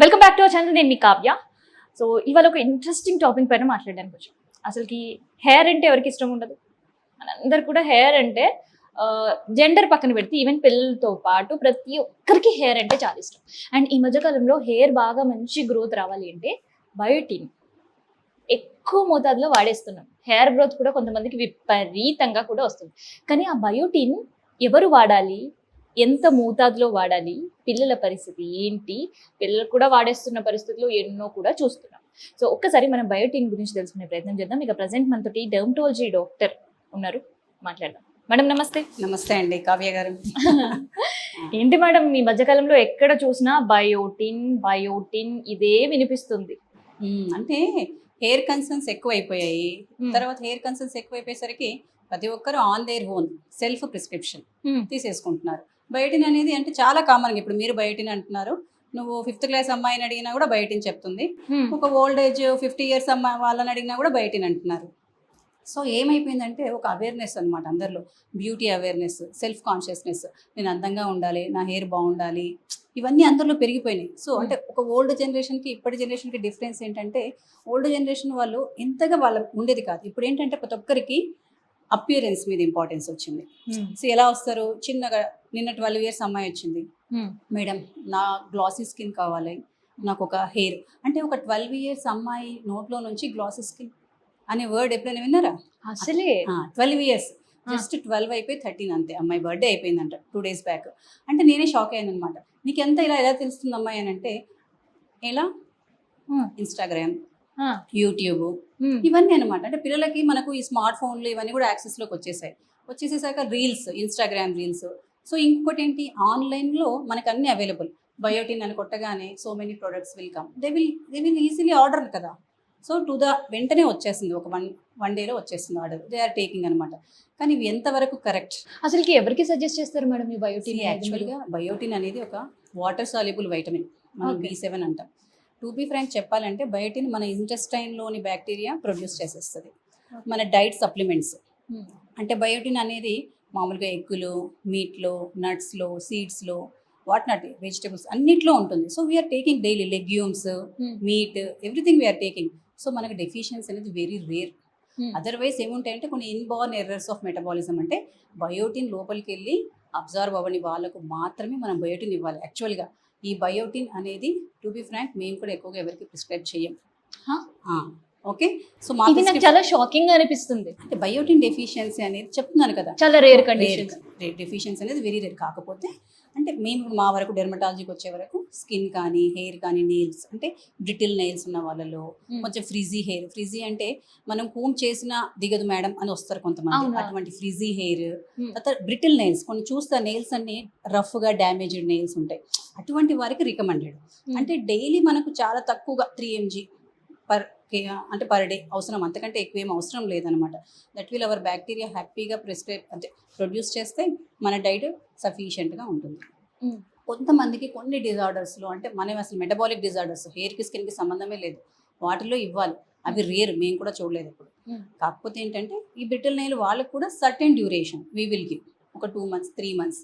Welcome back to our channel నేను మీ Kavya. So ఇవాళ ఒక ఇంట్రెస్టింగ్ టాపిక్ పైన మాట్లాడడానికి వచ్చాం. అసలుకి హెయిర్ అంటే ఎవరికి ఇష్టం ఉండదు? మనందరు కూడా హెయిర్ అంటే జెండర్ పక్కన పెడితే ఈవెన్ పిల్లలతో పాటు ప్రతి ఒక్కరికి హెయిర్ అంటే చాలా ఇష్టం. అండ్ ఈ మధ్యకాలంలో హెయిర్ బాగా మంచి గ్రోత్ రావాలి అంటే బయోటిన్. ఎక్కువ మోతాదులో వాడేస్తున్నాం. హెయిర్ గ్రోత్ కూడా కొంతమందికి విపరీతంగా కూడా వస్తుంది. కానీ ఆ బయోటిన్ ఎవరు వాడాలి? ఎంత మోతాదులో వాడాలి పిల్లల పరిస్థితి ఏంటి పిల్లలు కూడా వాడేస్తున్న పరిస్థితులు ఎన్నో కూడా చూస్తున్నాం. సో ఒక్కసారి మనం బయోటిన్ గురించి తెలుసుకునే ప్రయత్నం చేద్దాం. ఇక ప్రజెంట్ మనతోటి డెర్మటాలజీ డాక్టర్ ఉన్నారు. మాట్లాడదాం. మేడం నమస్తే. నమస్తే అండి కావ్య గారు. ఏంటి మేడం ఈ మధ్యకాలంలో ఎక్కడ చూసినా బయోటిన్ బయోటిన్ ఇదే వినిపిస్తుంది. అంటే హెయిర్ కన్సర్న్స్ ఎక్కువైపోయాయి. తర్వాత హెయిర్ కన్సర్న్స్ ఎక్కువైపోయేసరికి ప్రతి ఒక్కరు on their own self prescription. తీసేసుకుంటున్నారు. Biotin అనేది అంటే చాలా కామన్ ఇప్పుడు మీరు బయోటిన్ అంటున్నారు నువ్వు ఫిఫ్త్ క్లాస్ అమ్మాయిని అడిగినా కూడా బయోటిన్ చెప్తుంది. ఒక ఓల్డ్ ఏజ్ ఫిఫ్టీ ఇయర్స్ అమ్మాయి వాళ్ళని అడిగినా కూడా బయోటిన్ అంటున్నారు సో ఏమైపోయిందంటే ఒక అవేర్నెస్ అనమాట అందరిలో. Beauty awareness self consciousness. నేను అందంగా ఉండాలి నా హెయిర్ బాగుండాలి. ఇవన్నీ అందరిలో పెరిగిపోయినాయి. సో అంటే ఒక ఓల్డ్ జనరేషన్కి ఇప్పటి జనరేషన్కి డిఫరెన్స్ ఏంటంటే ఓల్డ్ జనరేషన్ వాళ్ళు ఇంతగా వాళ్ళ ఉండేది కాదు. ఇప్పుడు ఏంటంటే ప్రతి ఒక్కరికి అపియరెన్స్ మీద ఇంపార్టెన్స్ వచ్చింది. మ్మ్. సో ఎలా వస్తారు? చిన్నగా నిన్న ట్వెల్వ్ ఇయర్స్ అమ్మాయి వచ్చింది. మ్మ్. మేడం నా గ్లాసీ స్కిన్ కావాలి. నాకు ఒక హెయిర్. అంటే ఒక ట్వెల్వ్ ఇయర్స్ అమ్మాయి నోట్లో నుంచి గ్లాసీ స్కిన్ అనే వర్డ్ ఎప్పుడైనా విన్నారా? అసలే? Twelve years. జస్ట్ ట్వెల్వ్ అయిపోయి థర్టీన్ అంతే. అమ్మాయి బర్త్డే అయిపోయిందంట టూ డేస్ బ్యాక్. అంటే నేనే షాక్ అయ్యాను అనమాట నీకు ఎంత ఇలా ఎలా తెలుస్తుంది అమ్మాయి అని అంటే ఎలా. ఇన్స్టాగ్రామ్. యూట్యూబ్. ఇవన్నీ అనమాట అంటే పిల్లలకి మనకు ఈ స్మార్ట్ ఫోన్లు ఇవన్నీ కూడా యాక్సెస్లోకి వచ్చేసాయి. వచ్చేసేసాక రీల్స్ ఇన్స్టాగ్రామ్ రీల్స్. సో ఇంకొకటి ఏంటి ఆన్లైన్లో మనకు అన్నీ అవైలబుల్. బయోటిన్ అని కొట్టగానే so many products will come. They will they will easily order కదా. సో టు ద వెంటనే వచ్చేసింది. ఒక వన్ వన్ డేలో వచ్చేస్తుంది ఆర్డర్. దే ఆర్ టేకింగ్ అనమాట కానీ ఇవి ఎంతవరకు కరెక్ట్? అసలుకి ఎవరికి సజెస్ట్ చేస్తారు మేడం ఈ బయోటిన్ యాక్చువల్గా బయోటిన్ అనేది ఒక వాటర్ సాల్యుబుల్ వైటమిన్. మనం. బి సెవెన్ అంటాం. టు బి ఫ్రాంక్ చెప్పాలంటే బయోటిన్ మన ఇంటెస్టైన్లోని బ్యాక్టీరియా ప్రొడ్యూస్ చేసేస్తుంది. మన డైట్ సప్లిమెంట్స్ అంటే బయోటిన్ అనేది మామూలుగా ఎగ్గులు మీట్లో నట్స్లో సీడ్స్లో వాట్ నాట్ వెజిటబుల్స్ అన్నిట్లో ఉంటుంది. So we are taking daily legumes meat everything we are taking so మనకి డెఫిషియన్సీ అనేది వెరీ రేర్ అదర్వైజ్ ఏముంటాయంటే కొన్ని ఇన్బార్న్ ఎర్రర్స్ ఆఫ్ మెటబాలిజం అంటే బయోటిన్ లోపలికి వెళ్ళి అబ్జర్వ్ అవ్వని వాళ్ళకు మాత్రమే మనం బయోటిన్ ఇవ్వాలి. యాక్చువల్గా ఈ బయోటిన్ అనేది టు బి ఫ్రాంక్ మేము కూడా ఎక్కువగా ఎవరికి ప్రిస్క్రైబ్ చేయం? ఓకే? సో మా ఇది నాకు చాలా షాకింగ్ అనిపిస్తుంది. అంటే బయోటిన్ డెఫిషియన్సీ అనేది చెప్తున్నాను కదా. చాలా రేర్ కండిషన్స్ డెఫిషియన్సీ అనేది వెరీ రేర్ కాకపోతే అంటే మేము మా వరకు డెర్మటాలజీకి వచ్చే వరకు స్కిన్ కానీ హెయిర్ కానీ నెయిల్స్ అంటే బ్రిటిల్ నెయిల్స్ ఉన్న వాళ్ళలో కొంచెం ఫ్రిజీ హెయిర్ ఫ్రిజీ అంటే మనం కూమ్ చేసిన దిగదు మేడం అని వస్తారు కొంతమంది? అటువంటి ఫ్రిజీ హెయిర్ Hmm. తర్వాత బ్రిటిల్ నెయిల్స్ కొన్ని చూస్తే నెయిల్స్ అన్ని రఫ్గా డ్యామేజ్డ్ నెయిల్స్ ఉంటాయి. అటువంటి వారికి రికమెండెడ్ అంటే డైలీ మనకు చాలా తక్కువగా త్రీ ఎంజీ పర్ అంటే పర్ డే అవసరం. అంతకంటే ఎక్కువ ఏం అవసరం లేదనమాట. దట్ విల్ అవర్ బ్యాక్టీరియా హ్యాపీగా ప్రిస్క్రైబ్ అంటే ప్రొడ్యూస్ చేస్తే మన డైట్ సఫిషియెంట్గా ఉంటుంది. కొంతమందికి కొన్ని డిజార్డర్స్లో అంటే మనం అసలు మెటబాలిక్ డిజార్డర్స్ హెయిర్కి స్కిన్కి సంబంధమే లేదు. వాటిలో ఇవ్వాలి. అవి రేర్ మేము కూడా చూడలేదు ఇప్పుడు. కాకపోతే ఏంటంటే ఈ బ్రిటిల్ నెయిల్ వాళ్ళకి కూడా certain duration we will give. ఒక two months three months.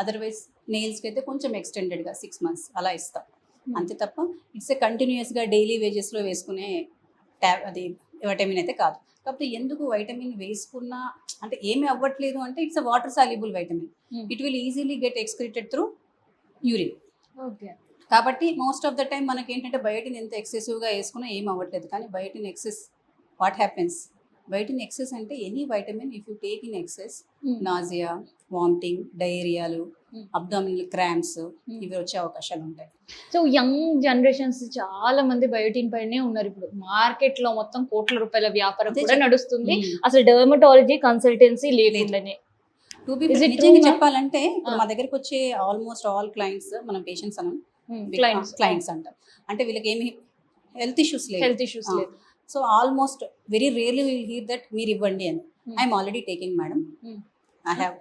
Otherwise నెయిల్స్కి అయితే కొంచెం ఎక్స్టెండెడ్గా సిక్స్ మంత్స్ అలా ఇస్తాం. అంతే తప్ప ఇట్స్ ఏ కంటిన్యూస్గా డైలీ వేజెస్లో వేసుకునే ట్యాబ్ అది వైటమిన్ అయితే కాదు. కాకపోతే ఎందుకు వైటమిన్ వేసుకున్నా అంటే ఏమీ అవ్వట్లేదు అంటే it's a water soluble vitamin. Mm. It will easily get excreted through urine. Okay. కాబట్టి మోస్ట్ ఆఫ్ ద టైం మనకి ఏంటంటే బయోటిన్ ఎంత ఎక్సెసివ్గా వేసుకున్నా ఏం అవ్వట్లేదు. కానీ biotin excess what happens? Biotin excess అంటే any vitamin if you take in excess. Nausea vomiting డయేరియాలు Mm. Abdominal cramps ఇవి వచ్చే అవకాశాలు ఉంటాయి. సో యంగ్ జనరేషన్స్ చాలా మంది బయోటిన్ పైనే ఉన్నారు ఇప్పుడు. మార్కెట్లో మొత్తం కోట్ల రూపాయల వ్యాపారం కూడా నడుస్తుంది. అసలు డెర్మటాలజీ కన్సల్టెన్సీ లేకుండానే. To be? చెప్పాలంటే Ah. మా దగ్గరికి వచ్చే ఆల్మోస్ట్ ఆల్ క్లయింట్స్ మనం పేషెంట్స్ అనం క్లయింట్స్ క్లయింట్స్ అంటాం. అంటే వీళ్ళకి ఏమి హెల్త్ ఇష్యూస్ లేవు హెల్త్ ఇష్యూస్ Ah. లేదు. So almost very rarely will hear that మీరు ఇవ్వండి అని. Hmm. I'm already taking madam. Hmm. I have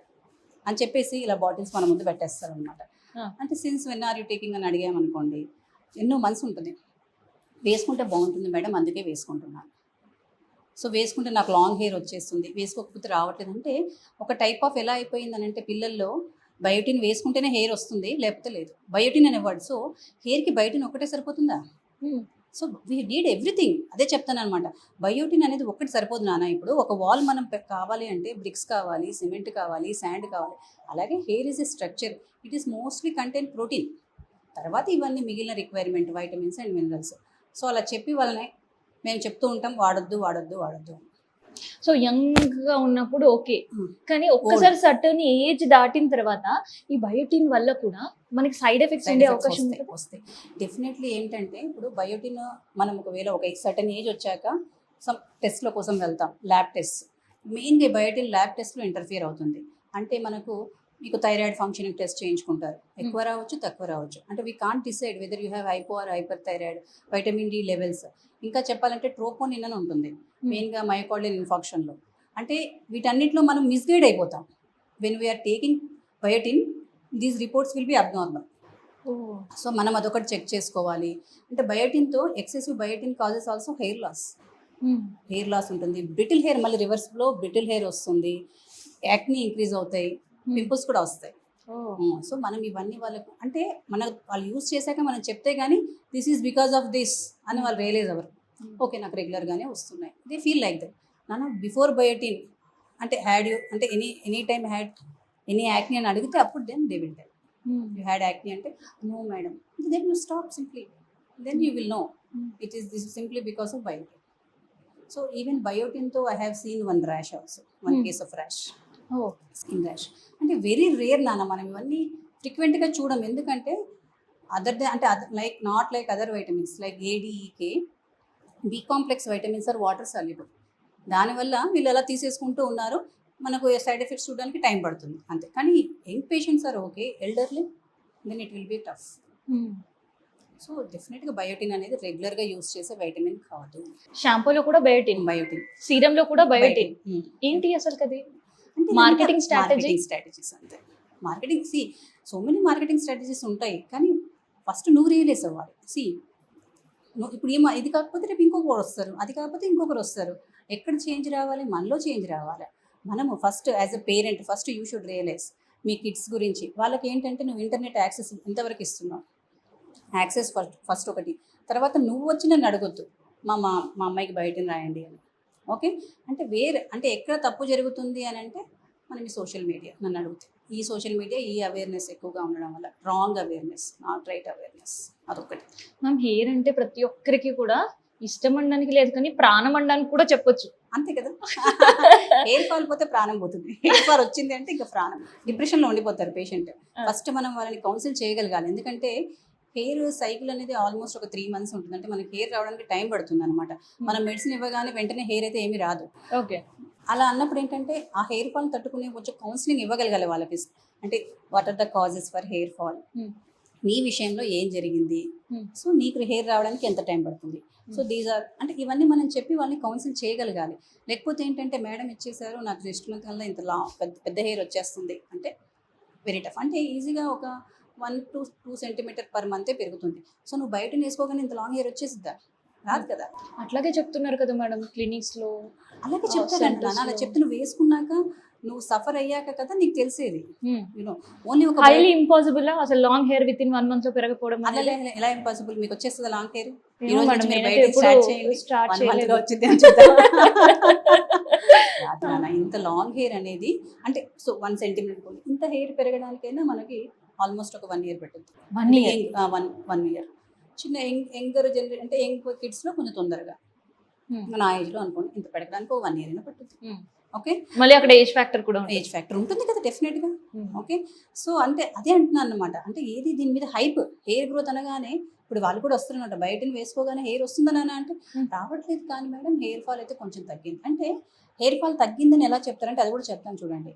అని చెప్పేసి ఇలా బాటిల్స్ మన ముందు పెట్టేస్తారు అనమాట Ah. అంటే since when are you taking అని అడిగామనుకోండి ఎన్నో మంత్స్ ఉంటుంది. వేసుకుంటే బాగుంటుంది మేడం అందుకే వేసుకుంటున్నాను సో వేసుకుంటే నాకు లాంగ్ హెయిర్ వచ్చేస్తుంది. వేసుకోకపోతే రావట్లేదు. అంటే ఒక టైప్ ఆఫ్ ఎలా అయిపోయిందని అంటే పిల్లల్లో బయోటిన్ వేసుకుంటేనే హెయిర్ వస్తుంది లేకపోతే లేదు. బయోటిన్ అనే వర్డ్ సో హెయిర్కి బయోటిన్ ఒకటే సరిపోతుందా? Hmm. So we need everything అదే చెప్తాను అనమాట బయోటిన్ అనేది ఒక్కటి సరిపోదు నాన్న. ఇప్పుడు ఒక వాల్ మనం కావాలి అంటే బ్రిక్స్ కావాలి సిమెంట్ కావాలి శాండ్ కావాలి. అలాగే hair is a structure it is mostly content protein తర్వాత ఇవన్నీ మిగిలిన requirement vitamins and minerals so అలా చెప్పి వాళ్ళని మేము చెప్తూ ఉంటాం వాడొద్దు వాడొద్దు వాడొద్దు సో యంగ్గా ఉన్నప్పుడు ఓకే. కానీ ఒక్కసారి సర్టన్ ఏజ్ దాటిన తర్వాత ఈ బయోటిన్ వల్ల కూడా మనకి సైడ్ ఎఫెక్ట్స్ ఉండే అవకాశం వస్తాయి డెఫినెట్లీ ఏంటంటే ఇప్పుడు బయోటిన్ మనం ఒకవేళ ఒక సర్టన్ ఏజ్ వచ్చాక సమ్ టెస్ట్ల కోసం వెళ్తాం ల్యాబ్ టెస్ట్. మెయిన్గా బయోటిన్ ల్యాబ్ టెస్ట్లో ఇంటర్ఫియర్ అవుతుంది. అంటే మనకు మీకు థైరాయిడ్ ఫంక్షనింగ్ టెస్ట్ చేయించుకుంటారు. ఎక్కువ రావచ్చు తక్కువ రావచ్చు. అంటే we can't decide whether you have hypo or hyper thyroid vitamin D levels ఇంకా చెప్పాలంటే ట్రోపోనిన్ అని ఉంటుంది మెయిన్గా మైకార్డియల్ ఇన్ఫాక్షన్లో అంటే వీటన్నిటిలో మనం మిస్గైడ్ అయిపోతాం. When we are taking biotin these reports will be abnormal so మనం అదొకటి చెక్ చేసుకోవాలి. అంటే బయోటిన్తో excessive biotin causes also hair loss hair loss ఉంటుంది. బ్రిటిల్ హెయిర్ మళ్ళీ రివర్స్లో బ్రిటిల్ హెయిర్ వస్తుంది. యాక్ని ఇంక్రీజ్ అవుతాయి. పింపుల్స్ కూడా వస్తాయి. సో మనం ఇవన్నీ వాళ్ళకు అంటే మన వాళ్ళు యూస్ చేశాక మనం చెప్తే కానీ this is because of this అని వాళ్ళు రియలైజ్ అవ్వరు. ఓకే నాకు రెగ్యులర్గానే వస్తున్నాయి. దే ఫీల్ లైక్ దట్ నాన్న బిఫోర్ బయోటిన్ అంటే హ్యాడ్ యూ అంటే any any time had any acne అని అడిగితే అప్పుడు then they will tell you had acne అంటే no madam then you stop simply then you will know it is this simply because of biotin so even బయోటిన్తో I have seen one rash also one Hmm. Case of rash skin rash అంటే very rare నాన్న మనం ఇవన్నీ ఫ్రీక్వెంట్గా చూడం. ఎందుకంటే other they అంటే like not like other vitamins like ADEK B complex vitamins are water soluble దానివల్ల వీళ్ళు అలా తీసేసుకుంటూ ఉన్నారు. మనకు సైడ్ ఎఫెక్ట్స్ చూడడానికి టైం పడుతుంది. అంతే. కానీ young patients are okay elderly then it will be tough so డెఫినెట్గా బయోటిన్ అనేది రెగ్యులర్గా యూస్ చేసే వైటమిన్ కాదు. షాంపూలో కూడా బయోటిన్ బయోటిన్ సీరం లో కూడా బయోటిన్ Hmm. ఏంటి అసలు కది? మార్కెటింగ్ స్ట్రాటజీస్ అంతే. Marketing see so many marketing strategies ఉంటాయి కానీ ఫస్ట్ నువ్వు రియలైజ్ అవ్వాలి. సి నువ్వు ఇప్పుడు ఏమో ఇది కాకపోతే రేపు ఇంకొకరు వస్తారు అది కాకపోతే ఇంకొకరు వస్తారు. ఎక్కడ చేంజ్ రావాలి? మనలో చేంజ్ రావాలి. మనము first as a parent first you should realize me kids గురించి. వాళ్ళకి ఏంటంటే నువ్వు ఇంటర్నెట్ యాక్సెస్ ఎంతవరకు ఇస్తున్నావు. యాక్సెస్ ఫస్ట్ ఫస్ట్ ఒకటి. తర్వాత నువ్వు వచ్చి నన్ను అడగొద్దు. మా మా మా అమ్మాయికి బయటని రాయండి అని. ఓకే? అంటే వేరే అంటే ఎక్కడ తప్పు జరుగుతుంది అని అంటే మనం ఈ సోషల్ మీడియా నన్ను అడుగుతే. ఈ సోషల్ మీడియా ఈ అవేర్నెస్ ఎక్కువగా ఉండడం వల్ల wrong awareness not right awareness అదొకటి మ్యామ్ హెయిర్ అంటే ప్రతి ఒక్కరికి కూడా ఇష్టం అనడానికి లేదు కానీ ప్రాణం అనడానికి కూడా చెప్పొచ్చు. అంతే కదా? హెయిర్ ఫాల్ పోతే ప్రాణం పోతుంది. హెయిర్ ఫాల్ వచ్చింది అంటే ఇంకా ప్రాణం. డిప్రెషన్లో ఉండిపోతారు పేషెంట్. ఫస్ట్ మనం వాళ్ళని కౌన్సిల్ చేయగలగాలి. ఎందుకంటే హెయిర్ సైకిల్ అనేది ఆల్మోస్ట్ ఒక త్రీ మంత్స్ ఉంటుంది. అంటే మనకి హెయిర్ రావడానికి టైం పడుతుంది అనమాట మనం మెడిసిన్ ఇవ్వగానే వెంటనే హెయిర్ అయితే ఏమీ రాదు. ఓకే. అలా అన్నప్పుడు ఏంటంటే ఆ హెయిర్ ఫాల్ తట్టుకునే కొంచెం కౌన్సిలింగ్ ఇవ్వగలగాలి వాళ్ళకి అంటే what are the causes for hair fall Hmm. నీ విషయంలో ఏం జరిగింది? Hmm. సో నీకు హెయిర్ రావడానికి ఎంత టైం పడుతుంది? సో దీస్ ఆర్ అంటే ఇవన్నీ మనం చెప్పి వాళ్ళని కౌన్సిల్ చేయగలగాలి. లేకపోతే ఏంటంటే మేడం ఇచ్చేసారు నాకు నెక్స్ట్ మంత్ కల్లా ఇంత లా పెద్ద పెద్ద హెయిర్ వచ్చేస్తుంది. అంటే వెరీ టఫ్ అంటే ఈజీగా ఒక one to two centimetre per మంతే పెరుగుతుంది. సో నువ్వు బయట వేసుకోగానే ఇంత లాంగ్ హెయిర్ వచ్చేసిద్దా? రాదు కదా. అట్లాగే చెప్తున్నారు కదా మేడం క్లినిక్స్లో. అలాగే చెప్తారంట అలా. చెప్తే నువ్వు వేసుకున్నాక నువ్వు సఫర్ అయ్యాక కదా నీకు తెలిసేది. యూనో ఓన్లీ ఒక హైలీ ఇంపాసిబుల్ అసలు long hair within one మంత్లో అలా అనేది. ఎలా- ఇంపాసిబుల్ మీకు వచ్చేస్తుంది లాంగ్ హెయిర్ ఈ రోజు నుంచి మీరు స్టార్ట్ చేయండి. వన్ మంత్లో వచ్చింది అని ఇంత లాంగ్ హెయిర్ అనేది అంటే సో వన్ సెంటీమీటర్ ఇంత హెయిర్ పెరగడానికైనా మనకి ఆల్మోస్ట్ ఒక వన్ ఇయర్ పట్టుద్ది. One year? One one year. చిన్న యంగ్ యంగర్ జనరేషన్ అంటే యంగ్ కిడ్స్లో కొంచెం తొందరగా. నా ఏజ్లో అనుకోండి ఇంత పెరగడానికి ఒక వన్ ఇయర్ అయినా పట్టుద్ది. ఓకే? మళ్ళీ అక్కడ ఏజ్ ఫ్యాక్టర్ కూడా ఉంటుంది. ఏజ్ ఫ్యాక్టర్ ఉంటుంది కదా డెఫినెట్గా Hmm. ఓకే? సో అంటే అదే అంటున్నాను అనమాట అంటే ఏది దీని మీద హైప్? హెయిర్ గ్రోత్ అనగానే ఇప్పుడు వాళ్ళు కూడా వస్తున్నమాట బయటని వేసుకోగానే హెయిర్ వస్తుందని అంటే. రావట్లేదు కానీ మేడం హెయిర్ ఫాల్ అయితే కొంచెం తగ్గింది. అంటే హెయిర్ ఫాల్ తగ్గిందని ఎలా చెప్తారంటే అది కూడా చెప్తాను చూడండి.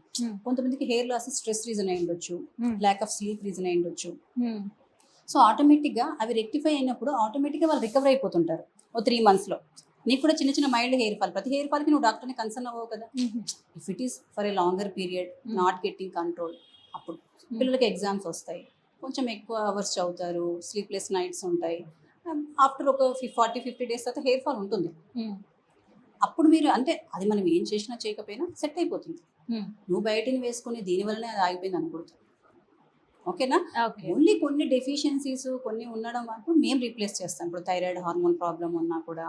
కొంతమందికి హెయిర్ లాస్ స్ట్రెస్ రీజన్ అయి ఉండొచ్చు. ల్యాక్ ఆఫ్ స్లీప్ రీజన్ అయి ఉండొచ్చు. సో ఆటోమేటిక్గా అవి రెక్టిఫై అయినప్పుడు ఆటోమేటిక్గా వాళ్ళు రికవర్ అయిపోతుంటారు ఓ త్రీ మంత్స్లో నీకు కూడా చిన్న చిన్న మైల్డ్ హెయిర్ ఫాల్ ప్రతి హెయిర్ ఫాల్కి నువ్వు డాక్టర్ని కన్సర్న్ అవ్వవు కదా. If it is for a longer period. Not getting control అప్పుడు పిల్లలకి ఎగ్జామ్స్ వస్తాయి కొంచెం ఎక్కువ అవర్స్ చదువుతారు స్లీప్లెస్ నైట్స్ ఉంటాయి ఆఫ్టర్ ఒక ఫార్టీ ఫిఫ్టీ డేస్ తర్వాత హెయిర్ ఫాల్ ఉంటుంది. అప్పుడు మీరు అంటే అది మనం ఏం చేసినా చేయకపోయినా సెట్ అయిపోతుంది. Hmm. నువ్వు బయటని వేసుకుని దీనివల్లనే అది ఆగిపోయింది అనకూడదు ఓకేనా? ఓకే. ఓన్లీ కొన్ని డెఫిషియన్సీస్ కొన్ని ఉండడం వరకు మేము రీప్లేస్ చేస్తాం. ఇప్పుడు థైరాయిడ్ హార్మోన్ ప్రాబ్లం ఉన్నా కూడా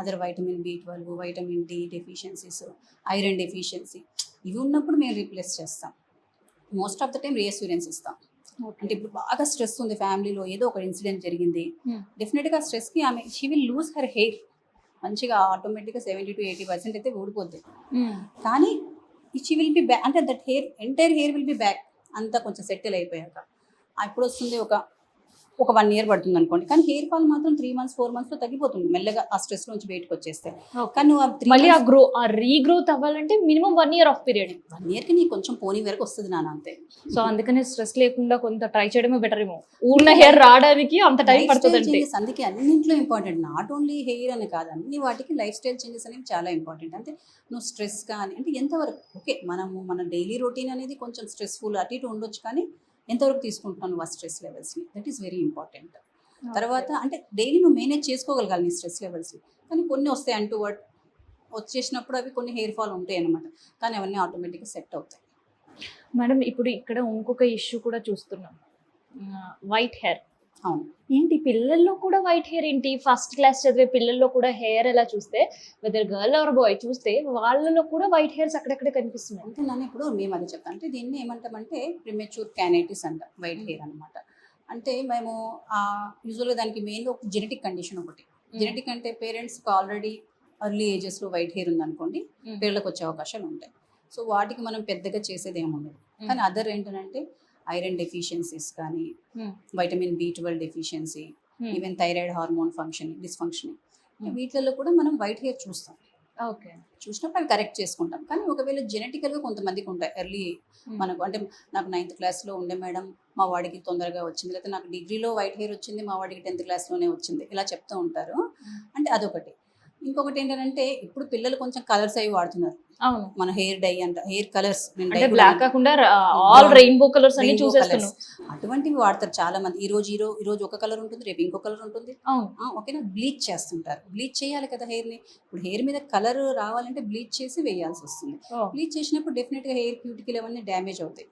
other vitamin B twelve vitamin D deficiencies iron deficiency ఇవి ఉన్నప్పుడు మేము రీప్లేస్ చేస్తాం. Most of the time reassurance ఇస్తాం. అంటే ఇప్పుడు బాగా స్ట్రెస్ ఉంది ఫ్యామిలీలో ఏదో ఒక ఇన్సిడెంట్ జరిగింది. డెఫినెట్గా స్ట్రెస్కి ఆమె she will lose her hair మంచిగా ఆటోమేటిక్గా సెవెంటీ టు ఎయిటీ పర్సెంట్ అయితే ఊడిపోద్ది. కానీ షీ విల్ బి బ్యాక్ అంటే that hair entire hair will be back అంతా కొంచెం సెటిల్ అయిపోయాక. ఆ ఇప్పుడు వస్తుంది ఒక ఒక వన్ ఇయర్ పడుతుంది అనుకోండి కానీ హెయిర్ ఫాల్ మాత్రం త్రీ మంత్స్ ఫోర్ మంత్స్లో తగ్గిపోతుంది. మెల్లగా ఆ స్ట్రెస్ నుంచి బయటకు వచ్చేస్తే. కానీ నువ్వు ఆ త్రీ మళ్ళీ ఆ గ్రో ఆ రీగ్రోత్ అవ్వాలంటే minimum one year of period one ఇయర్కి నీకు కొంచెం పోనీ వరకు వస్తుంది నాన్న అంతే. సో అందుకనే స్ట్రెస్ లేకుండా కొంత ట్రై చేయడమే బెటర్ ఏమో. ఉన్న హెయిర్ రావడానికి అంత టైం లైఫ్ స్టైల్ పడుతుంది చేంజెస్ అందుకే అన్నింటిలో ఇంపార్టెంట్ నాట్ ఓన్లీ హెయిర్ అని కాదు అన్ని వాటికి లైఫ్ స్టైల్ చేంజెస్ అనేవి చాలా ఇంపార్టెంట్ అంటే నువ్వు స్ట్రెస్ కానీ అంటే ఎంతవరకు? ఓకే మనము మన డైలీ రొటీన్ అనేది కొంచెం స్ట్రెస్ఫుల్ అటు ఇటు ఉండొచ్చు కానీ ఎంతవరకు తీసుకుంటున్నాను నువ్వు ఆ స్ట్రెస్ లెవెల్స్ని? దట్ ఈస్ వెరీ ఇంపార్టెంట్ తర్వాత అంటే డైలీ నువ్వు మేనేజ్ చేసుకోగలగాలి నీ స్ట్రెస్ లెవెల్స్ కానీ కొన్ని వస్తాయి అంటూ వర్డ్ వచ్చేసినప్పుడు అవి కొన్ని హెయిర్ ఫాల్ ఉంటాయి అన్నమాట. కానీ అవన్నీ ఆటోమేటిక్గా సెట్ అవుతాయి. మేడం ఇప్పుడు ఇక్కడ ఇంకొక ఇష్యూ కూడా చూస్తున్నాం. White hair. అవును. ఏంటి? పిల్లల్లో కూడా వైట్ హెయిర్ ఏంటి? ఫస్ట్ క్లాస్ చదివే పిల్లల్లో కూడా హెయిర్ ఎలా చూస్తే వెదర్ గర్ల్ ఆర్ బాయ్ చూస్తే వాళ్ళలో కూడా వైట్ హెయిర్స్ అక్కడక్కడ కనిపిస్తున్నాయి. అంటే నన్ను ఇప్పుడు మేము అది చెప్తాం. అంటే దీన్ని ఏమంటామంటే ప్రిమెచ్యూర్ క్యానైటిస్ అంట వైట్ హెయిర్ అన్నమాట. అంటే మేము యూజువల్గా దానికి మెయిన్గా ఒక జెనెటిక్ కండిషన్ ఒకటి. జెనెటిక్ అంటే పేరెంట్స్కి ఆల్రెడీ ఎర్లీ ఏజెస్లో వైట్ హెయిర్ ఉందనుకోండి. పిల్లలకు వచ్చే అవకాశాలు ఉంటాయి. సో వాటికి మనం పెద్దగా చేసేది ఏమి ఉండదు. కానీ అదర్ ఏంటంటే ఐరన్ డెఫిషియన్సీస్ కానీ Mm. Vitamin B twelve deficiency Hmm. Even thyroid hormone function dysfunction. Mm. వీటిల్లో కూడా మనం వైట్ హెయిర్ చూస్తాం. ఓకే. చూసినప్పుడు అవి కరెక్ట్ చేసుకుంటాం. కానీ ఒకవేళ జెనెటికల్గా కొంతమందికి ఉంటాయి. ఎర్లీ మనకు అంటే నాకు నైన్త్ క్లాస్లో ఉండే మేడం మా వాడికి తొందరగా వచ్చింది. లేకపోతే నాకు డిగ్రీలో వైట్ హెయిర్ వచ్చింది మా వాడికి టెన్త్ క్లాస్లోనే వచ్చింది. ఇలా చెప్తూ ఉంటారు. అంటే అదొకటి. ఇంకొకటి ఏంటంటే ఇప్పుడు పిల్లలు కొంచెం కలర్స్ అవి వాడుతున్నారు. అవును. మన హెయిర్ డై అంట హెయిర్ కలర్స్ అంటే బ్లాక్ కాకుండా ఆల్ రెయిన్బో కలర్స్ అన్ని చూసేస్తున్నాం అటువంటివి వాడతారు చాలా మంది ఈ రోజు ఈ రోజు ఈ రోజు ఒక కలర్ ఉంటుంది రేపు ఇంకో కలర్ ఉంటుంది. ఓకేనా? బ్లీచ్ చేస్తుంటారు. బ్లీచ్ చేయాలి కదా హెయిర్ని ఇప్పుడు హెయిర్ మీద కలర్ రావాలంటే బ్లీచ్ చేసి వేయాల్సి వస్తుంది. బ్లీచ్ చేసినప్పుడు డెఫినెట్గా హెయిర్ క్యూటికల్ అవన్నీ డ్యామేజ్ అవుతాయి.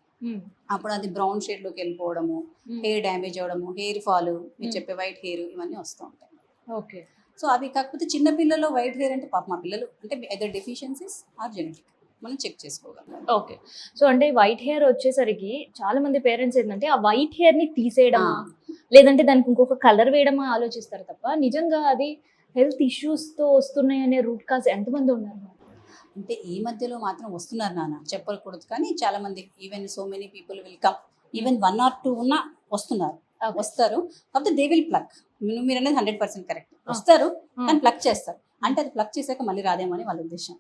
అప్పుడు అది బ్రౌన్ షేడ్లోకి వెళ్ళిపోవడము ఉమ్. హెయిర్ డ్యామేజ్ అవ్వడము హెయిర్ ఫాల్ మీరు. చెప్పే వైట్ హెయిర్ ఇవన్నీ వస్తూ ఉంటాయి. ఓకే. సో అవి కాకపోతే చిన్న పిల్లల్లో వైట్ హెయిర్ అంటే పాప మా పిల్లలు అంటే ఎదర్ డెఫిషియన్సీస్ ఆర్ జెనెటిక్ మనం చెక్ చేసుకోగలం. ఓకే. సో అంటే వైట్ హెయిర్ వచ్చేసరికి చాలా మంది పేరెంట్స్ ఏంటంటే ఆ వైట్ హెయిర్ని తీసేయడమా లేదంటే దానికి ఇంకొక కలర్ వేయడమా ఆలోచిస్తారు తప్ప నిజంగా అది హెల్త్ ఇష్యూస్తో వస్తున్నాయి అనే రూట్ కాజ్ ఎంతమంది ఉన్నారు? అంటే ఈ మధ్యలో మాత్రం వస్తున్నారు నాన్న చెప్పకూడదు. కానీ చాలా మంది even so many people will come even one or two ఉన్నా వస్తున్నారు. వస్తారు. కాకపోతే దే విల్ ప్లక్ మీరు అనేది హండ్రెడ్ పర్సెంట్ కరెక్ట్ వస్తారు కానీ ప్లక్ చేస్తారు. అంటే అది ప్లక్ చేశాక మళ్ళీ రాదేమో అని వాళ్ళ ఉద్దేశం.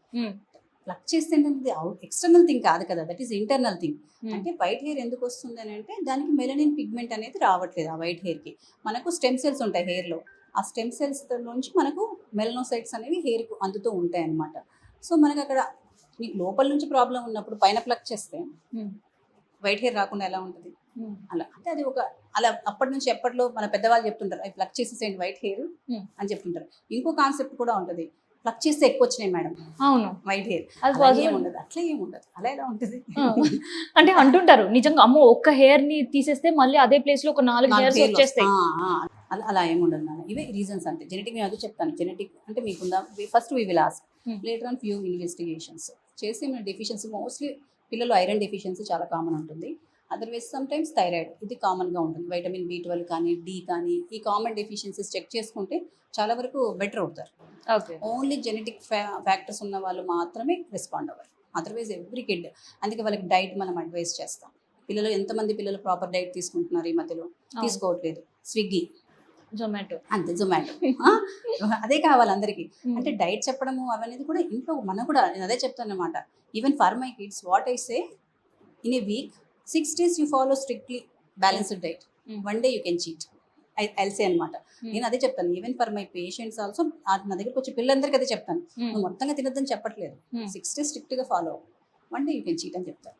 ప్లక్ చేస్తే ఏంటంటే ఎక్స్టర్నల్ థింగ్ కాదు కదా దట్ ఈస్ ఇంటర్నల్ థింగ్. అంటే వైట్ హెయిర్ ఎందుకు వస్తుంది అని అంటే దానికి మెలనిన్ పిగ్మెంట్ అనేది రావట్లేదు ఆ వైట్ హెయిర్కి మనకు స్టెమ్ సెల్స్ ఉంటాయి హెయిర్లో ఆ స్టెమ్ సెల్స్ నుంచి మనకు మెలనోసైట్స్ అనేవి హెయిర్కు అందుతూ ఉంటాయి అన్నమాట. సో మనకు అక్కడ నీకు లోపల నుంచి ప్రాబ్లం ఉన్నప్పుడు పైన ప్లక్ చేస్తే. వైట్ హెయిర్ రాకుండా ఎలా ఉంటుంది. అలా. అంటే అది ఒక అలా అప్పటి నుంచి ఎప్పట్లో మన పెద్దవాళ్ళు చెప్తుంటారు అవి ప్లక్ చేసేసేయండి వైట్ హెయిర్. అని చెప్తుంటారు. ఇంకో కాన్సెప్ట్ కూడా ఉంటుంది ప్లక్ చేస్తే ఎక్కువ వచ్చినాయి మేడం అవును. వైట్ హెయిర్ అది ఉండదు అట్లా ఏం ఉండదు అలా ఎలా ఉంటుంది. అంటే అంటుంటారు నిజంగా అమ్మో ఒక్క హెయిర్ని తీసేస్తే మళ్ళీ అదే ప్లేస్లో ఒక నాలుగు హెయిర్స్ hairs వచ్చేస్తాయి. అలా అలా ఏమి ఉండదు నాన్న ఇవే రీజన్స్ అంటే జెనెటిక్ నేను అదే చెప్తాను. జెనెటిక్ అంటే మీకుందా? First we will ask. Later on few investigations చేసి మన డెఫిషియన్సీ మోస్ట్లీ పిల్లలు ఐరన్ డెఫిషియన్సీ చాలా కామన్ ఉంటుంది. అదర్వైజ్ సమ్ టైమ్స్ థైరాయిడ్ ఇది కామన్గా ఉంటుంది. వైటమిన్ బి ట్వెల్వ్ కానీ డి కానీ ఈ కామన్ డెఫిషియన్సీస్ చెక్ చేసుకుంటే చాలా వరకు బెటర్ అవుతారు. ఓకే ఓన్లీ జెనెటిక్ ఫ్యాక్టర్స్ ఉన్న వాళ్ళు మాత్రమే రెస్పాండ్ అవ్వాలి అదర్వైజ్ ఎవ్రీ కిడ్ అందుకే వాళ్ళకి డైట్ మనం అడ్వైస్ చేస్తాం. పిల్లలు ఎంతమంది పిల్లలు ప్రాపర్ డైట్ తీసుకుంటున్నారు ఈ మధ్యలో? తీసుకోవట్లేదు. స్విగ్గీ జొమాటో అంతే జొమాటో అదే కావాలి అందరికీ. అంటే డైట్ చెప్పడము అవనేది కూడా ఇంట్లో మనం కూడా నేను అదే చెప్తాను అనమాట even for my kids what I say in a week six days you follow strictly balanced diet. Mm. One day you can cheat. I I'll say అనమాట నేను అదే చెప్తాను. Even for my patients also నా దగ్గరకు వచ్చే పిల్లలందరికీ అదే చెప్తాను. నువ్వు మొత్తంగా తినొద్దని చెప్పట్లేదు. సిక్స్ డేస్ స్ట్రిక్ట్గా follow one day you can cheat అని చెప్తాను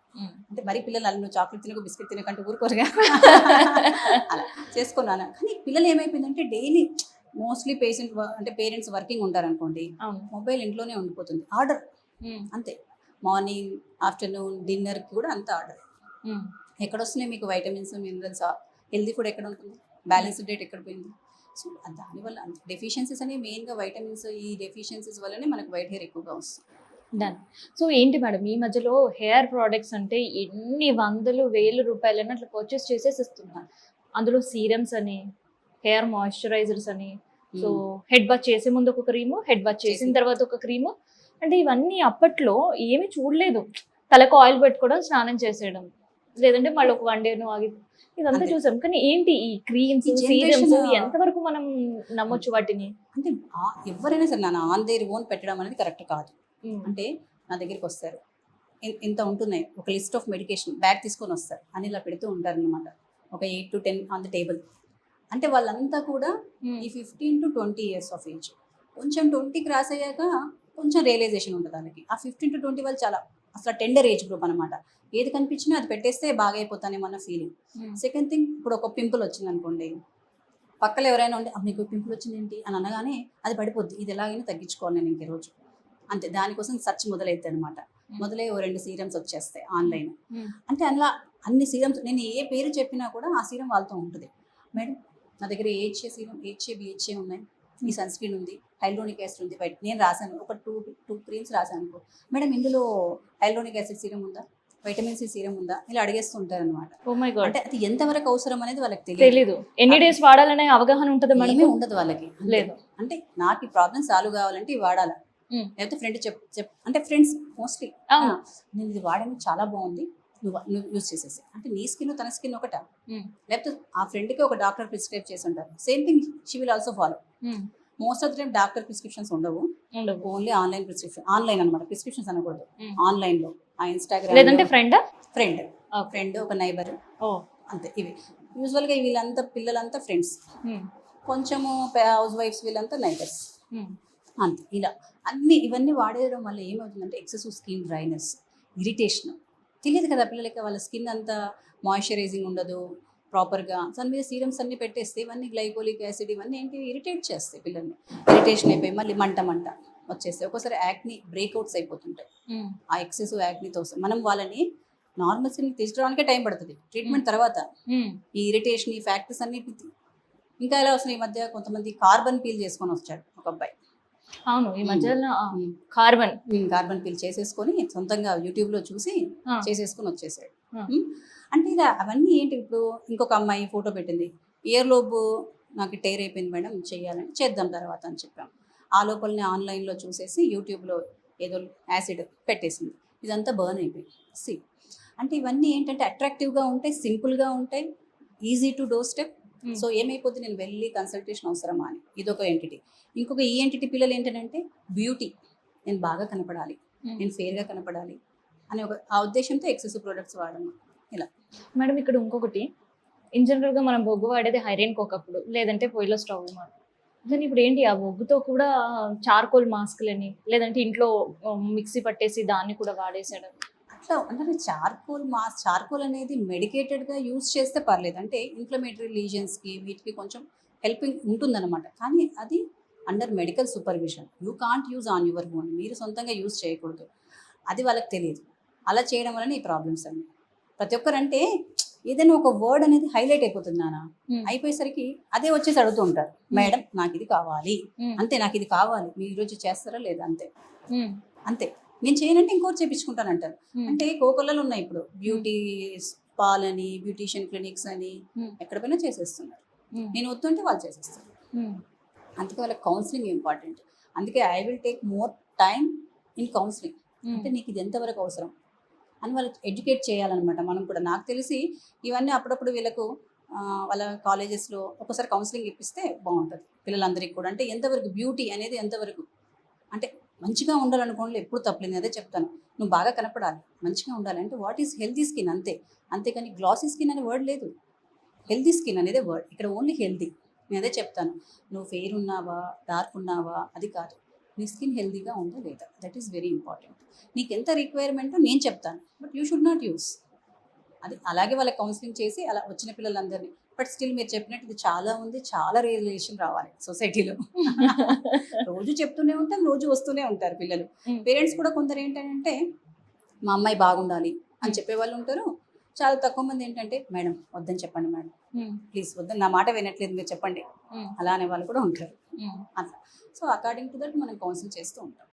అంటే మరి పిల్లలు అలా నువ్వు చాక్లెట్ తినకు బిస్కెట్ తినకంటే ఊరుకోరుగా. అలా చేసుకున్నాను. కానీ పిల్లలు ఏమైపోయిందంటే డైలీ మోస్ట్లీ పేషెంట్ అంటే పేరెంట్స్ వర్కింగ్ ఉంటారనుకోండి మొబైల్ ఇంట్లోనే ఉండిపోతుంది. ఆర్డర్. అంతే. మార్నింగ్ ఆఫ్టర్నూన్ డిన్నర్కి కూడా అంత ఆర్డర్. ఎక్కడ వస్తున్నాయి మీకు వైటమిన్స్ మినరల్స్ హెల్దీ ఫుడ్ ఎక్కడ ఉంటుంది బ్యాలెన్స్డ్ డేట్ ఎక్కడ పోయింది? సో దానివల్ల డెఫిషియన్సీస్ అనేవి మెయిన్గా వైటమిన్స్ ఈ డెఫిషియన్సీస్ వల్లనే మనకు వైట్ హెయిర్ ఎక్కువగా వస్తుంది. డన్ సో ఏంటి మేడం ఈ మధ్యలో హెయిర్ ప్రోడక్ట్స్ అంటే ఎన్ని వందలు వేలు రూపాయలని అట్లా పర్చేస్ చేసేసి ఇస్తున్నారు అందులో సీరమ్స్ అని హెయిర్ మాయిశ్చరైజర్స్ అని సో హెడ్ బాత్ చేసే ముందు ఒక క్రీము హెడ్ బాత్ చేసిన చేసిన తర్వాత ఒక క్రీము అంటే ఇవన్నీ అప్పట్లో ఏమీ చూడలేదు. తలకు ఆయిల్ పెట్టుకోవడం స్నానం చేసేయడం. లేదంటే మళ్ళీ ఒక వన్ డే ఆగి ఇదంతా. చూసాం. కానీ ఏంటి ఈ క్రీమ్స్ సీరమ్స్ ఎంతవరకు మనం నమ్మొచ్చు వాటిని? అంటే ఎవరైనా సరే నా ఆన్ దేర్ ఓన్ పెట్టడం అనేది కరెక్ట్ కాదు. అంటే నా దగ్గరికి వస్తారు. ఇంత ఉంటున్నాయి. ఒక లిస్ట్ ఆఫ్ మెడికేషన్ బ్యాగ్ తీసుకొని వస్తారు. అని ఇలా పెడుతూ ఉంటారు అనమాట ఒక eight to ten on the table అంటే వాళ్ళంతా కూడా ఈ fifteen to twenty years of age కొంచెం ట్వంటీ క్రాస్ అయ్యాక కొంచెం రియలైజేషన్ ఉంటుంది వాళ్ళకి. ఆ ఫిఫ్టీన్ టు ట్వంటీ వాళ్ళు చాలా అసలు టెండర్ ఏజ్ గ్రూప్ అనమాట ఏది కనిపించినా అది పెట్టేస్తే బాగా అయిపోతానేమో అన్న ఫీలింగ్ సెకండ్ థింగ్ ఇప్పుడు ఒక పింపుల్ వచ్చింది అనుకోండి పక్కన ఎవరైనా ఉండి "అబ్బా, నీకు పింపుల్ వచ్చింది ఏంటి అని అనగానే అది పడిపోద్ది. ఇది ఎలాగైనా తగ్గించుకోవాలి నేను ఇంక రోజు అంతే దానికోసం సెర్చ్ మొదలైద్ది అనమాట మొదలై ఓ రెండు సీరమ్స్ వచ్చేస్తాయి ఆన్లైన్. అంటే అలా అన్ని సీరమ్స్ నేను ఏ పేరు చెప్పినా కూడా ఆ సీరం వాళ్ళతో ఉంటుంది. మేడం నా దగ్గర ఏహెచ్ఏ సీరం ఏహెచ్ఏ బిహెచ్ఏ ఉన్నాయి? ఈ సన్ స్క్రీన్ ఉంది హైల్రోనిక్ యాసిడ్ ఉంది. బయట నేను రాశాను. ఒక టూ టూ క్రీమ్స్ రాశాను అనుకో. మేడం ఇందులో హైల్రోనిక్ యాసిడ్ సీరం ఉందా? వైటమిన్ సి సీరం ఉందా? ఇలా అడిగేస్తుంటారు అనమాట మై గాడ్ అంటే అది ఎంతవరకు అవసరం అనేది వాళ్ళకి తెలియదు. ఎన్ని డేస్ వాడాలనే అవగాహన ఉంటుందా మేడం ఉండదు వాళ్ళకి. లేదు. అంటే నాకు ఈ ప్రాబ్లమ్ సాల్వ్ కావాలంటే ఇవి వాడాలి. లేకపోతే ఫ్రెండ్ చెప్ చెప్ అంటే ఫ్రెండ్స్ మోస్ట్లీ. నేను ఇది వాడాను చాలా బాగుంది. నువ్వు నువ్వు యూస్ చేసేసి. అంటే నీ స్కిన్ తన స్కిన్ ఒకట. లేకపోతే ఆ ఫ్రెండ్కి ఒక డాక్టర్ ప్రిస్క్రైబ్ చేసి ఉంటారు. Same thing she will also follow. Most of the time doctor prescriptions ఉండవు. ఓన్లీ ఆన్లైన్ ప్రిస్క్రిప్షన్ ఆన్లైన్ అనమాట ప్రిస్క్రిప్షన్స్ అనకూడదు. ఆన్లైన్లో. ఆ ఇన్స్టాగ్రామ్ లేదంటే ఫ్రెండ్ ఫ్రెండ్ ఫ్రెండ్ ఒక నైబర్ ఓ. అంతే. ఇవి. యూజువల్గా వీళ్ళంతా పిల్లలంతా ఫ్రెండ్స్. కొంచెము హౌస్ వైఫ్స్ వీళ్ళంతా నైబర్స్. అంతే. ఇలా. అన్ని ఇవన్నీ వాడేయడం వల్ల ఏమవుతుందంటే ఎక్సెసివ్ స్కిన్ డ్రైనెస్ ఇరిటేషన్ తెలియదు కదా పిల్లలకి వాళ్ళ స్కిన్ అంతా మాయిశ్చరైజింగ్ ఉండదు. ప్రాపర్గా దాని మీద సీరమ్స్ అన్ని పెట్టేస్తే ఇవన్నీ గ్లైకోలిక్ యాసిడ్ ఇవన్నీ ఏంటి? ఇరిటేట్ చేస్తాయి పిల్లల్ని. ఇరిటేషన్ అయిపోయి మళ్ళీ మంట మంట వచ్చేస్తాయి. ఒక్కోసారి యాక్ని బ్రేక్అవుట్స్ అయిపోతుంటాయి. ఉమ్. ఆ ఎక్సెసివ్ యాక్నీతో మనం వాళ్ళని నార్మల్ స్కిన్ తీసుకోవడానికే టైం పడుతుంది. ట్రీట్మెంట్ తర్వాత ఉమ్. ఈ ఇరిటేషన్ ఈ ఫ్యాక్టర్స్ అన్నిటిని ఇంకా ఎలా వస్తున్నాయి ఈ మధ్య? కొంతమంది కార్బన్ పీల్ చేసుకొని వచ్చాడు ఒక అబ్బాయి. అవును ఈ మధ్యలో. కార్బన్ కార్బన్ పీల్ చేసేసుకొని సొంతంగా యూట్యూబ్లో చూసి ఆ. చేసేసుకొని వచ్చేసాడు. అంటే ఇలా అవన్నీ ఏంటి? ఇప్పుడు ఇంకొక అమ్మాయి ఫోటో పెట్టింది. ఇయర్ లోపు నాకు టైర్ అయిపోయింది మేడం చేయాలని చేద్దాం తర్వాత అని చెప్పాం. ఆ లోపలనే ఆన్లైన్లో చూసేసి యూట్యూబ్లో ఏదో యాసిడ్ పెట్టేసింది. ఇదంతా బర్న్ అయిపోయింది. సి. అంటే ఇవన్నీ ఏంటంటే అట్రాక్టివ్గా ఉంటాయి సింపుల్గా ఉంటాయి easy to do step. So ఏమైపోద్ది? నేను వెళ్ళి కన్సల్టేషన్ అవసరమా అని. ఇదొక ఎంటిటీ ఇంకొక ఈ ఎంటిటీ పిల్లలు ఏంటంటే బ్యూటీ. నేను బాగా కనపడాలి. నేను ఫేర్గా కనపడాలి అనే ఒక ఆ ఉద్దేశంతో ఎక్సెసివ్ ప్రొడక్ట్స్ వాడము మేడం ఇక్కడ ఇంకొకటి. ఇన్ జనరల్గా మనం బొగ్గు వాడేది హైరైన్ ఒకప్పుడు లేదంటే పొయ్యిలో స్టవ్ మాట కానీ ఇప్పుడు ఏంటి ఆ బొగ్గుతో కూడా చార్కోల్ మాస్క్లని లేదంటే ఇంట్లో మిక్సీ పట్టేసి దాన్ని కూడా వాడేసాడు అట్లా అంటే చార్కోల్ మా చార్కోల్ అనేది మెడికేటెడ్గా యూజ్ చేస్తే పర్లేదు. అంటే ఇన్ఫ్లమేటరీ లీజన్స్కి వీటికి కొంచెం హెల్పింగ్ ఉంటుందన్నమాట. కానీ అది under medical supervision you can't use on your own మీరు సొంతంగా యూజ్ చేయకూడదు. అది వాళ్ళకి తెలియదు. అలా చేయడం వలన ఈ ప్రాబ్లమ్స్ అన్ని. ప్రతి ఒక్కరంటే ఏదైనా ఒక వర్డ్ అనేది హైలైట్ అయిపోతుంది నాన్న అయిపోయేసరికి అదే వచ్చేసి అడుగుతూ ఉంటారు. మేడం నాకు ఇది కావాలి. అంతే నాకు ఇది కావాలి. మీరు ఈరోజు చేస్తారా లేదా? అంతే. అంతే. నేను చేయనంటే ఇంకోటి చేపించుకుంటాను అంటారు అంటే కోకొల్లలు ఉన్నాయి ఇప్పుడు. బ్యూటీ స్పాల్ అని బ్యూటీషియన్ క్లినిక్స్ అని. ఎక్కడ పోయినా చేసేస్తున్నారు. నేను వద్దంటే వాళ్ళు చేసేస్తారు. అందుకే వాళ్ళకి కౌన్సిలింగ్ ఇంపార్టెంట్ అందుకే I will take more time in counselling అంటే నీకు ఇది ఎంతవరకు అవసరం? అని వాళ్ళు ఎడ్యుకేట్ చేయాలన్నమాట. మనం కూడా నాకు తెలిసి ఇవన్నీ అప్పుడప్పుడు వీళ్ళకు వాళ్ళ కాలేజెస్లో ఒకసారి కౌన్సిలింగ్ ఇప్పిస్తే బాగుంటుంది. పిల్లలందరికీ కూడా. అంటే ఎంతవరకు బ్యూటీ అనేది ఎంతవరకు అంటే మంచిగా ఉండాలనుకోండి ఎప్పుడు తప్పలేదు అదే చెప్తాను. నువ్వు బాగా కనపడాలి మంచిగా ఉండాలి అంటే వాట్ ఈస్ హెల్తీ స్కిన్ అంతే. అంతేకాని గ్లాసీ స్కిన్ అనే వర్డ్ లేదు. హెల్తీ స్కిన్ అనేది వర్డ్ ఇక్కడ ఓన్లీ హెల్తీ నేను అదే చెప్తాను. నువ్వు ఫెయిర్ ఉన్నావా డార్క్ ఉన్నావా అది కాదు. నీ స్కిన్ హెల్తీగా ఉందా లేదా. దట్ ఈస్ వెరీ ఇంపార్టెంట్ నీకు ఎంత రిక్వైర్మెంటో నేను చెప్తాను. But you should not use అది అలాగే వాళ్ళకి కౌన్సిలింగ్ చేసి అలా వచ్చిన పిల్లలందరినీ. బట్ స్టిల్ మీరు చెప్పినట్టు ఇది చాలా ఉంది చాలా రియలైజేషన్ రావాలి సొసైటీలో రోజు చెప్తూనే ఉంటాం రోజు వస్తూనే ఉంటారు పిల్లలు. పేరెంట్స్ కూడా కొందరు ఏంటంటే మా అమ్మాయి బాగుండాలి అని చెప్పే వాళ్ళు ఉంటారు. చాలా తక్కువ మంది ఏంటంటే మేడం వద్దని చెప్పండి మేడం. ప్లీజ్ వద్దని నా మాట వినట్లేదు మీరు చెప్పండి. అలా అనే వాళ్ళు కూడా ఉంటారు. అట్లా. సో అకార్డింగ్ టు దట్ మనం కౌన్సిల్ చేస్తూ ఉంటాం.